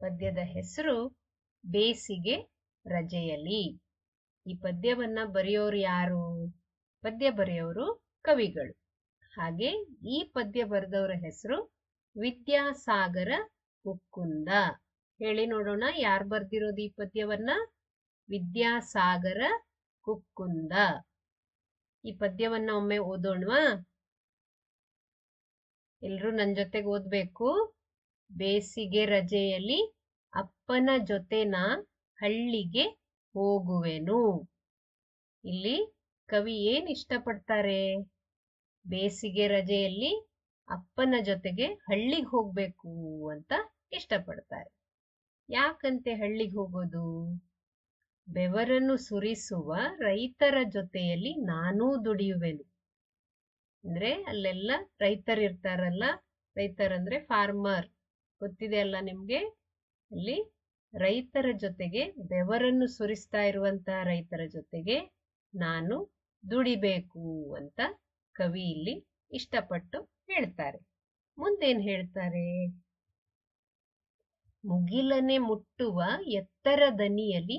ಪದ್ಯದ ಹೆಸರು ಬೇಸಿಗೆ ರಜೆಯಲ್ಲಿ ಈ ಪದ್ಯವನ್ನ ಬರೆಯೋರು ಯಾರು? ಪದ್ಯ ಬರೆಯೋರು ಕವಿಗಳು. ಹಾಗೆ ಈ ಪದ್ಯ ಬರೆದವರ ಹೆಸರು ವಿದ್ಯಾಸಾಗರ ಮುಕ್ಕುಂದ ಹೇಳಿ ನೋಡೋಣ ಯಾರು ಬರ್ದಿರೋದು ಈ ಪದ್ಯವನ್ನ? ವಿದ್ಯಾಸಾಗರ ಕುಕ್ಕುಂದ ಈ ಪದ್ಯವನ್ನ ಒಮ್ಮೆ ಓದೋಣವಾ? ಎಲ್ರೂ ನನ್ನ ಜೊತೆಗೆ ಓದ್ಬೇಕು. ಬೇಸಿಗೆ ರಜೆಯಲ್ಲಿ ಅಪ್ಪನ ಜೊತೆ ನಾ ಹಳ್ಳಿಗೆ ಹೋಗುವೆನು. ಇಲ್ಲಿ ಕವಿ ಏನ್ ಇಷ್ಟಪಡ್ತಾರೆ? ಬೇಸಿಗೆ ರಜೆಯಲ್ಲಿ ಅಪ್ಪನ ಜೊತೆಗೆ ಹಳ್ಳಿಗೆ ಹೋಗ್ಬೇಕು ಅಂತ ಇಷ್ಟಪಡ್ತಾರೆ. ಯಾಕಂತೆ ಹಳ್ಳಿಗೆ ಹೋಗೋದು? ಬೆವರನ್ನು ಸುರಿಸುವ ರೈತರ ಜೊತೆಯಲ್ಲಿ ನಾನೂ ದುಡಿಯುವೆನು. ಅಂದ್ರೆ ಅಲ್ಲೆಲ್ಲ ರೈತರಿರ್ತಾರಲ್ಲ, ರೈತರಂದ್ರೆ ಫಾರ್ಮರ್ ಗೊತ್ತಿದೆ ಅಲ್ಲ ನಿಮ್ಗೆ? ಅಲ್ಲಿ ರೈತರ ಜೊತೆಗೆ ಬೆವರನ್ನು ಸುರಿಸ್ತಾ ಇರುವಂತ ರೈತರ ಜೊತೆಗೆ ನಾನು ದುಡಿಬೇಕು ಅಂತ ಕವಿ ಇಲ್ಲಿ ಇಷ್ಟಪಟ್ಟು ಹೇಳ್ತಾರೆ. ಮುಂದೇನ್ ಹೇಳ್ತಾರೆ? ಮುಗಿಲನೆ ಮುಟ್ಟುವ ಎತ್ತರ ದನಿಯಲ್ಲಿ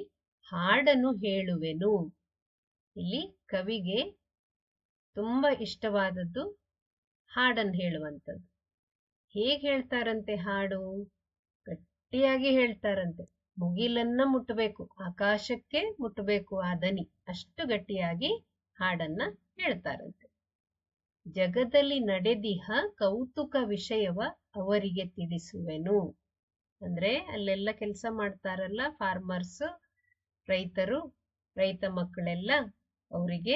ಹಾಡನ್ನು ಹೇಳುವೆನು. ಇಲ್ಲಿ ಕವಿಗೆ ತುಂಬಾ ಇಷ್ಟವಾದದ್ದು ಹಾಡನ್ನು ಹೇಳುವಂಥದ್ದು. ಹೇಗೆ ಹೇಳ್ತಾರಂತೆ ಹಾಡು? ಗಟ್ಟಿಯಾಗಿ ಹೇಳ್ತಾರಂತೆ. ಮುಗಿಲನ್ನ ಮುಟ್ಟಬೇಕು ಆಕಾಶಕ್ಕೆ ಮುಟ್ಟಬೇಕು ಆ ದನಿ. ಅಷ್ಟು ಗಟ್ಟಿಯಾಗಿ ಹಾಡನ್ನ ಹೇಳ್ತಾರಂತೆ. ಜಗದಲ್ಲಿ ನಡೆದಿಹ ಕೌತುಕ ವಿಷಯವ ಅವರಿಗೆ ತಿಳಿಸುವೆನು. ಅಂದ್ರೆ ಅಲ್ಲೆಲ್ಲ ಕೆಲಸ ಮಾಡ್ತಾರಲ್ಲ ಫಾರ್ಮರ್ಸ್ ರೈತರು, ರೈತ ಮಕ್ಕಳೆಲ್ಲ, ಅವರಿಗೆ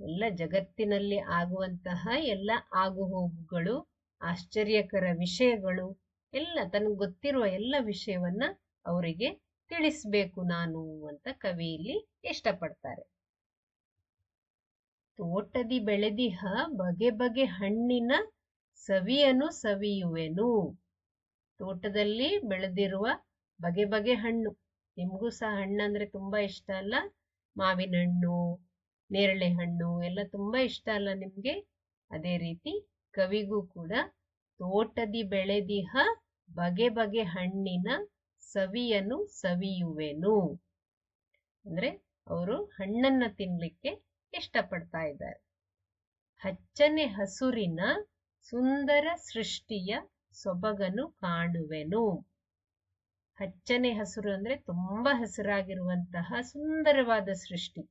ಎಲ್ಲ ಜಗತ್ತಿನಲ್ಲಿ ಆಗುವಂತಹ ಎಲ್ಲ ಆಗುಹೋಗುಗಳು ಆಶ್ಚರ್ಯಕರ ವಿಷಯಗಳು, ಎಲ್ಲ ತನಗೆ ಗೊತ್ತಿರುವ ಎಲ್ಲ ವಿಷಯವನ್ನ ಅವರಿಗೆ ತಿಳಿಸ್ಬೇಕು ನಾನು ಅಂತ ಕವಿ ಇಲ್ಲಿ ಇಷ್ಟಪಡ್ತಾರೆ. ತೋಟದಿ ಬೆಳೆದಿಹ ಬಗೆ ಬಗೆ ಹಣ್ಣಿನ ಸವಿಯನು ಸವಿಯುವೆನು. ತೋಟದಲ್ಲಿ ಬೆಳೆದಿರುವ ಬಗೆ ಬಗೆ ಹಣ್ಣು, ನಿಮಗೂ ಸಹ ಹಣ್ಣಂದ್ರೆ ತುಂಬಾ ಇಷ್ಟ ಅಲ್ಲ? ಮಾವಿನ ಹಣ್ಣು ನೇರಳೆ ಹಣ್ಣು, ಎಲ್ಲ ತುಂಬಾ ಇಷ್ಟ ಅಲ್ಲ ನಿಮ್ಗೆ? ಅದೇ ರೀತಿ ಕವಿಗೂ ಕೂಡ ತೋಟದಿ ಬೆಳೆದಿಹ ಬಗೆ ಬಗೆ ಹಣ್ಣಿನ ಸವಿಯನ್ನು ಸವಿಯುವೆನು. ಅಂದ್ರೆ ಅವರು ಹಣ್ಣನ್ನ ತಿನ್ಲಿಕ್ಕೆ ಇಷ್ಟಪಡ್ತಾ ಇದ್ದಾರೆ. ಹಚ್ಚನೆ ಹಸುರಿನ ಸುಂದರ ಸೃಷ್ಟಿಯ ಸೊಬಗನು ಕಾಣುವೆನು. ಹಚ್ಚನೆ ಹಸುರು ಅಂದ್ರೆ ತುಂಬಾ ಹಸಿರಾಗಿರುವಂತಹ ಸುಂದರವಾದ ಸೃಷ್ಟಿ.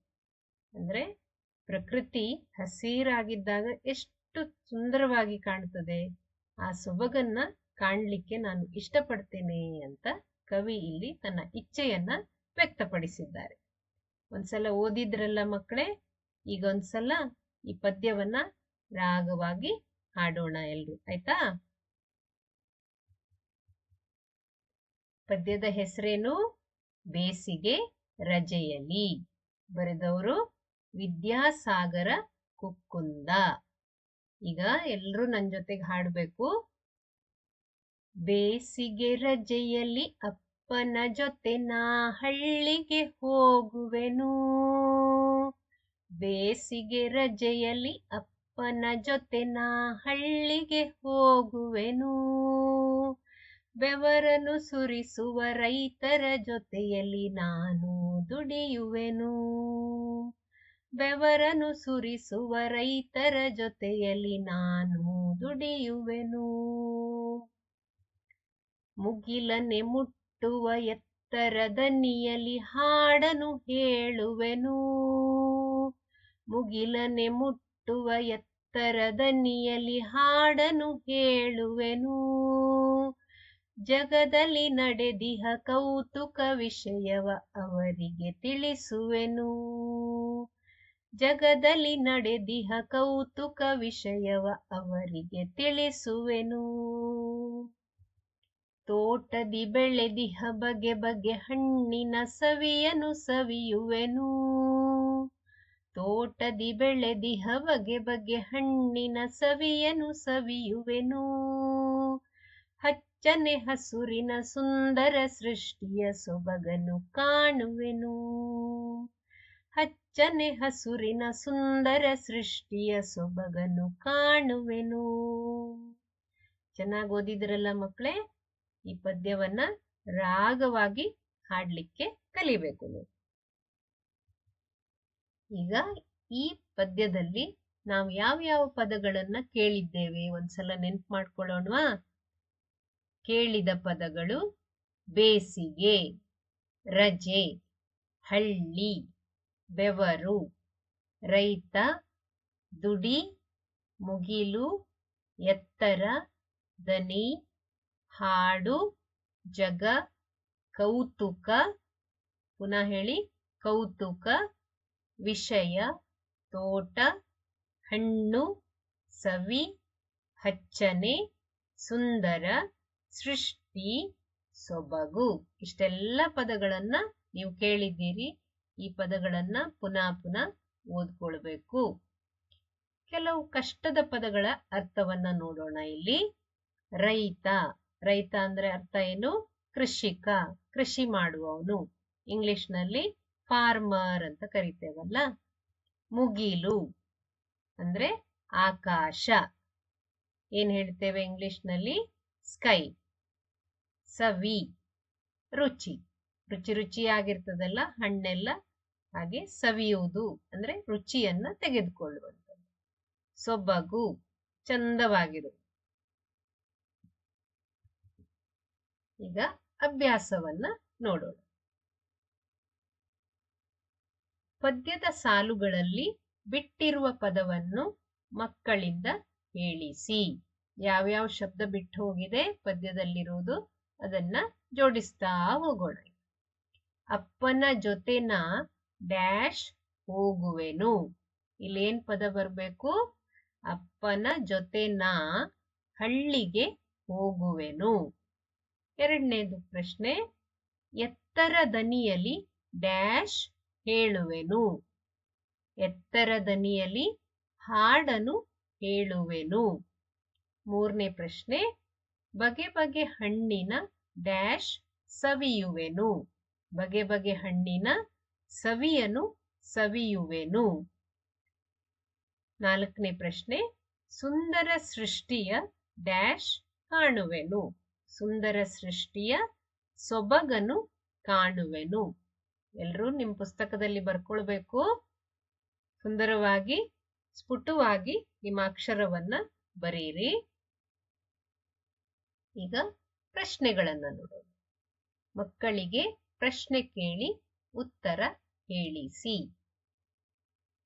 ಅಂದ್ರೆ ಪ್ರಕೃತಿ ಹಸಿರಾಗಿದ್ದಾಗ ಎಷ್ಟು ಸುಂದರವಾಗಿ ಕಾಣ್ತದೆ. ಆ ಸೊಬಗನ್ನ ಕಾಣ್ಲಿಕ್ಕೆ ನಾನು ಇಷ್ಟಪಡ್ತೇನೆ ಅಂತ ಕವಿ ಇಲ್ಲಿ ತನ್ನ ಇಚ್ಛೆಯನ್ನ ವ್ಯಕ್ತಪಡಿಸಿದ್ದಾರೆ. ಒಂದ್ಸಲ ಓದಿದ್ರಲ್ಲ ಮಕ್ಕಳೇ ಈಗ ಒಂದ್ಸಲ ಈ ಪದ್ಯವನ್ನ ರಾಗವಾಗಿ ಹಾಡೋಣ ಎಲ್ರು, ಆಯ್ತಾ? ಪದ್ಯದ ಹೆಸರೇನು? ಬೇಸಿಗೆ ರಜೆಯಲ್ಲಿ. ಬರೆದವರು ವಿದ್ಯಾಸಾಗರ ಕುಕ್ಕುಂದ. ಈಗ ಎಲ್ರೂ ನನ್ ಜೊತೆಗೆ ಹಾಡ್ಬೇಕು. ಬೇಸಿಗೆ ರಜೆಯಲ್ಲಿ ಅಪ್ಪನ ಜೊತೆ ನಾ ಹಳ್ಳಿಗೆ ಹೋಗುವೆನು. ಬೇಸಿಗೆ ರಜೆಯಲ್ಲಿ ಅಪ್ಪನ ಜೊತೆ ನಾ ಹಳ್ಳಿಗೆ ಹೋಗುವೆನು. ಬೆವರನು ಸುರಿಸುವ ರೈತರ ಜೊತೆಯಲ್ಲಿ ನಾನು ದುಡಿಯುವೆನು. ಬೆವರನ್ನು ಸುರಿಸುವ ರೈತರ ಜೊತೆಯಲ್ಲಿ ನಾನು ದುಡಿಯುವೆನು. ಮುಗಿಲನೆ ಮುಟ್ಟುವ ಎತ್ತರ ದನಿಯಲ್ಲಿ ಹಾಡನು ಹೇಳುವೆನು. ಮುಗಿಲನೆ ಮುಟ್ಟುವ ಎತ್ತರ ದನಿಯಲ್ಲಿ ಹಾಡನು ಹೇಳುವೆನು. ಜಗದಲ್ಲಿ ನಡೆದಿಹ ಕೌತುಕ ವಿಷಯವ ಅವರಿಗೆ ತಿಳಿಸುವೆನು. ಜಗದಲ್ಲಿ ನಡೆದಿಹ ಕೌತುಕ ವಿಷಯವ ಅವರಿಗೆ ತಿಳಿಸುವೆನು. ತೋಟದಿ ಬೆಳೆದಿಹ ಬಗೆ ಬಗೆ ಹಣ್ಣಿನ ಸವಿಯನು ಸವಿಯುವೆನು. ತೋಟದಿ ಬೆಳೆದಿಹ ಬಗೆ ಬಗೆ ಹಣ್ಣಿನ ಸವಿಯನು ಸವಿಯುವೆನು. ಹಚ್ಚನೆ ಹಸುರಿನ ಸುಂದರ ಸೃಷ್ಟಿಯ ಸೊಬಗನು ಕಾಣುವೆನು. ಹಚ್ಚನೆ ಹಸುರಿನ ಸುಂದರ ಸೃಷ್ಟಿಯ ಸೊಬಗನು ಕಾಣುವೆನು. ಚೆನ್ನಾಗಿ ಓದಿದ್ರಲ್ಲ ಮಕ್ಕಳೇ ಈ ಪದ್ಯವನ್ನ ರಾಗವಾಗಿ ಹಾಡ್ಲಿಕ್ಕೆ ಕಲಿಬೇಕು ಈಗ ಈ ಪದ್ಯದಲ್ಲಿ ನಾವು ಯಾವ ಯಾವ ಪದಗಳನ್ನ ಕೇಳಿದ್ದೇವೆ? ಒಂದ್ಸಲ ನೆನ್ಪು ಮಾಡ್ಕೊಳ್ಳೋಣವಾ? ಕೇಳಿದ ಪದಗಳು ಬೇಸಿಗೆ, ರಜೆ, ಹಳ್ಳಿ. ಬೆವರು, ರೈತ, ದುಡಿ, ಮುಗಿಲು, ಎತ್ತರ, ದನಿ, ಹಾಡು, ಜಗ, ಕೌತುಕ, ಪುನಃ ಹೇಳಿ, ಕೌತುಕ, ವಿಷಯ, ತೋಟ, ಹಣ್ಣು, ಸವಿ, ಹಚ್ಚನೆ, ಸುಂದರ, ಸೃಷ್ಟಿ, ಸೊಬಗು. ಇಷ್ಟೆಲ್ಲ ಪದಗಳನ್ನು ನೀವು ಕೇಳಿದ್ದೀರಿ. ಈ ಪದಗಳನ್ನ ಪುನಃ ಪುನಃ ಓದ್ಕೊಳ್ಬೇಕು. ಕೆಲವು ಕಷ್ಟದ ಪದಗಳ ಅರ್ಥವನ್ನ ನೋಡೋಣ ಇಲ್ಲಿ. ರೈತ. ರೈತ ಅಂದ್ರೆ ಅರ್ಥ ಏನು? ಕೃಷಿಕ. ಕೃಷಿ ಮಾಡುವವನು. ಇಂಗ್ಲಿಷ್ನಲ್ಲಿ ಫಾರ್ಮರ್ ಅಂತ ಕರಿತೇವಲ್ಲ. ಮುಗಿಲು ಅಂದ್ರೆ ಆಕಾಶ. ಏನ್ ಹೇಳ್ತೇವೆ ಇಂಗ್ಲಿಷ್ನಲ್ಲಿ ಸ್ಕೈ ಸವಿ. ರುಚಿ. ರುಚಿ ರುಚಿಯಾಗಿರ್ತದಲ್ಲ ಹಣ್ಣೆಲ್ಲ ಹಾಗೆ ಸವಿಯುವುದು ಅಂದ್ರೆ ರುಚಿಯನ್ನ ತೆಗೆದುಕೊಳ್ಳುವಂಥದ್ದು. ಸೊಬಗು ಚಂದವಾಗಿದೆ ಈಗ ಅಭ್ಯಾಸವನ್ನ ನೋಡೋಣ. ಪದ್ಯದ ಸಾಲುಗಳಲ್ಲಿ ಬಿಟ್ಟಿರುವ ಪದವನ್ನು ಮಕ್ಕಳಿಂದ ಹೇಳಿಸಿ. ಯಾವ್ಯಾವ ಶಬ್ದ ಬಿಟ್ಟು ಹೋಗಿದೆ ಪದ್ಯದಲ್ಲಿರುವುದು ಅದನ್ನ ಜೋಡಿಸ್ತಾ ಹೋಗೋಣ. ಅಪ್ಪನ ಜೊತೆ ನಾ ಡ್ಯಾಶ್ ಹೋಗುವೆನು. ಇಲ್ಲಿ ಏನ್ ಪದ ಬರಬೇಕು? ಅಪ್ಪನ ಜೊತೆ ನಾ ಹಳ್ಳಿಗೆ ಹೋಗುವೆನು. ಎರಡನೇದು ಪ್ರಶ್ನೆ, ಎತ್ತರ ದನಿಯಲ್ಲಿ ಡ್ಯಾಶ್ ಹೇಳುವೆನು. ಎತ್ತರ ದನಿಯಲ್ಲಿ ಹಾಡನು ಹೇಳುವೆನು. ಮೂರನೇ ಪ್ರಶ್ನೆ, ಬಗೆ ಬಗೆ ಹಣ್ಣಿನ ಡ್ಯಾಶ್ ಸವಿಯುವೆನು. ಬಗೆ ಬಗೆ ಹಣ್ಣಿನ ಸವಿಯನು, ಸವಿಯುವೆನು. ನಾಲ್ಕನೇ ಪ್ರಶ್ನೆ, ಸುಂದರ ಸೃಷ್ಟಿಯ ಡ್ಯಾಶ್ ಕಾಣುವೆನು. ಸುಂದರ ಸೃಷ್ಟಿಯ ಸೊಬಗನು ಕಾಣುವೆನು. ಎಲ್ಲರೂ ನಿಮ್ಮ ಪುಸ್ತಕದಲ್ಲಿ ಬರ್ಕೊಳ್ಬೇಕು. ಸುಂದರವಾಗಿ, ಸ್ಫುಟವಾಗಿ ನಿಮ್ಮ ಅಕ್ಷರವನ್ನ ಬರೀರಿ. ಈಗ ಪ್ರಶ್ನೆಗಳನ್ನು ನೋಡೋಣ. ಮಕ್ಕಳಿಗೆ ಪ್ರಶ್ನೆ ಕೇಳಿ, ಉತ್ತರ ಹೇಳಿಸಿ.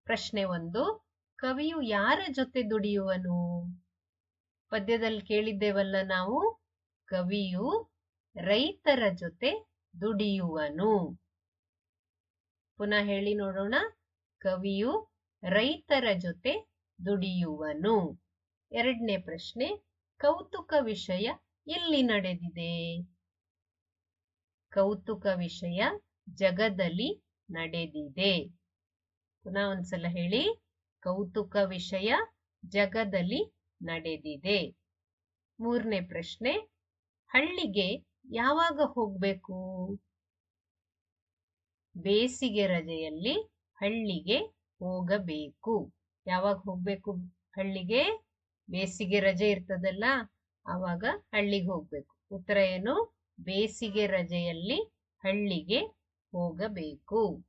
ಪ್ರಶ್ನೆ ಒಂದು, ಕವಿಯು ಯಾರ ಜೊತೆ ದುಡಿಯುವನು? ಪದ್ಯದಲ್ಲಿ ಕೇಳಿದ್ದೇವಲ್ಲ ನಾವು, ಕವಿಯು ರೈತರ ಜೊತೆ ದುಡಿಯುವನು. ಪುನಃ ಹೇಳಿ ನೋಡೋಣ, ಕವಿಯು ರೈತರ ಜೊತೆ ದುಡಿಯುವನು. ಎರಡನೇ ಪ್ರಶ್ನೆ, ಕೌತುಕ ವಿಷಯ ಎಲ್ಲಿ ನಡೆದಿದೆ? ಕೌತುಕ ವಿಷಯ ಜಗದಲ್ಲಿ ನಡೆದಿದೆ. ಪುನಃ ಒಂದ್ಸಲ ಹೇಳಿ. ಕೌತುಕ ವಿಷಯ ಜಗದಲ್ಲಿ ನಡೆದಿದೆ. ಮೂರನೇ ಪ್ರಶ್ನೆ, ಹಳ್ಳಿಗೆ ಯಾವಾಗ ಹೋಗ್ಬೇಕು? ಬೇಸಿಗೆ ರಜೆಯಲ್ಲಿ ಹಳ್ಳಿಗೆ ಹೋಗಬೇಕು. ಯಾವಾಗ ಹೋಗ್ಬೇಕು ಹಳ್ಳಿಗೆ? ಬೇಸಿಗೆ ರಜೆ ಇರ್ತದಲ್ಲ, ಆವಾಗ ಹಳ್ಳಿಗೆ ಹೋಗ್ಬೇಕು. ಉತ್ತರ ಏನು? ಬೇಸಿಗೆ ರಜೆಯಲ್ಲಿ ಹಳ್ಳಿಗೆ ಹೋಗಬೇಕು.